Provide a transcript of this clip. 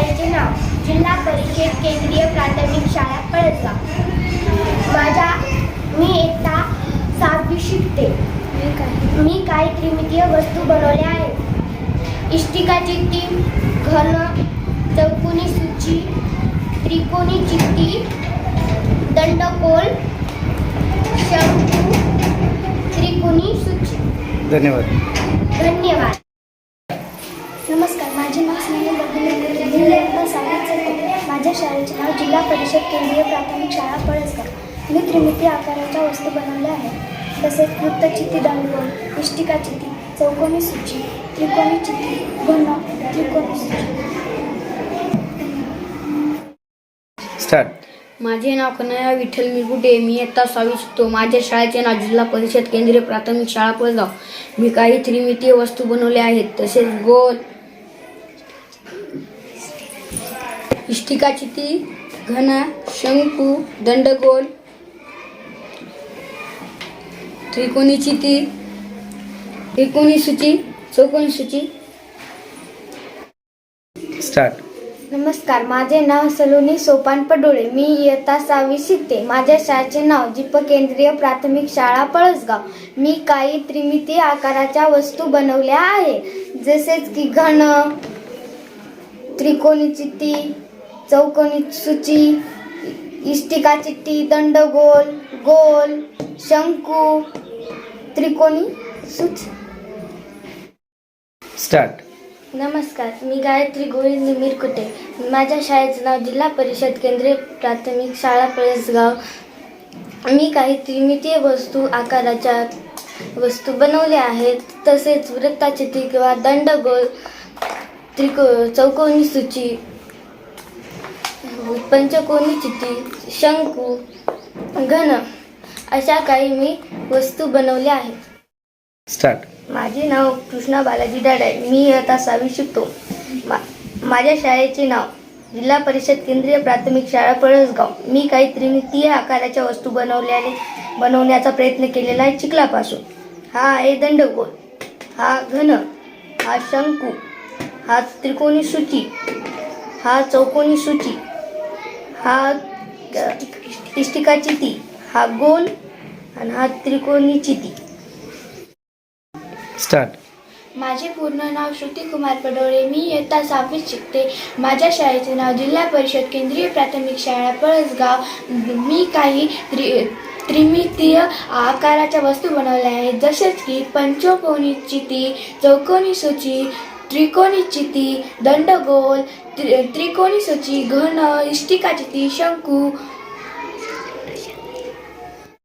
शाळेचे नाव जिल्हा परिषद केंद्रीय प्राथमिक शाळा पळसगाव माझ्या मी एकटा सहावी शिकते. मी काही त्रिमितीय वस्तू बनवल्या आहेत. इष्टिकाची टीम घन चौकोनी सूची त्रिकोणी चित्ती दंडगोल शंकू त्रिकोणी सूची. धन्यवाद. धन्यवाद. नमस्कार माझे नाव स्नेहल बघितले माझ्या शाळेचे नाव जिल्हा परिषद केंद्रीय प्राथमिक शाळा पळसगाव. मी त्रिमिती आकाराच्या वस्तू बनवल्या आहेत. तसेच वृत्तचित्ती दंडगोल इष्टिका चित्ती चौकोनी सूची त्रिकोणी चित्ती घन त्रिकोणी सूची. स्टार्ट माझे नाव कन्हैया विठ्ठल मिरगुटे मी इयत्ता सहावी शिकतो. माझ्या शाळेचे नाव जिल्हा परिषद केंद्रीय प्राथमिक शाळा पळगाव मी काही त्रिमितीय वस्तू बनवल्या आहेत. तसेच गोल इष्टिका चिती घन शंकू दंडगोल. त्रिकोणी चिती त्रिकोणी सूची चौकोनी सूची. स्टार्ट. नमस्कार माझे नाव सलोनी सोपान पडोळे. मी इयत्ता सहावी शिकते. माझ्या शाळेचे नाव जिप केंद्रीय प्राथमिक शाळा पळसगाव. मी काही त्रिमितीय आकाराच्या वस्तू बनवल्या आहे. जसेच की घन त्रिकोणी चित्ती चौकोनी सूची इष्टिका चित्ती दंडगोल गोल शंकू त्रिकोणी सूची. स्टार्ट नमस्कार मी गायत्री गोविंद मिरकुटे. माझ्या शाळेचं नाव जिल्हा परिषद केंद्रीय प्राथमिक शाळा पळसगाव मी काही त्रिमितीय वस्तू आकाराच्या वस्तू बनवल्या आहेत तसेच वृत्ताचिती किंवा दंडगोल त्रिको चौकोनी सूची पंचकोनी चिती शंकू घन अशा काही मी वस्तू बनवल्या आहेत. स्टार्ट. माझे नाव कृष्णा बालाजी डाड आहे. मी आता सहावी शिकतो. मा माझ्या शाळेचे नाव जिल्हा परिषद केंद्रीय प्राथमिक शाळा पळसगाव. मी काही त्रिमितीय आकाराच्या वस्तू बनवल्याने बनवण्याचा प्रयत्न केलेला आहे चिखलापासून. हा आहे दंडगोल. हा घन हा शंकू हा त्रिकोणी सूची हा चौकोनी सूची हा अ, इष्टिका चिती हा गोल आणि हा त्रिकोणी चिती स्टार्ट माझे पूर्ण नाव श्रुती कुमार पडोळे मी इयत्ता सहावीत शिकते. माझ्या शाळेचे नाव जिल्हा परिषद केंद्रीय प्राथमिक शाळा पळसगाव. मी काही त्रि त्रिमितीय आकाराच्या वस्तू बनवल्या आहेत. जसेच की पंचकोनी चिती चौकोनी सूची त्रिकोणी चिती दंडगोल त्रि त्रिकोणी सची घन इष्टिका चिती शंकू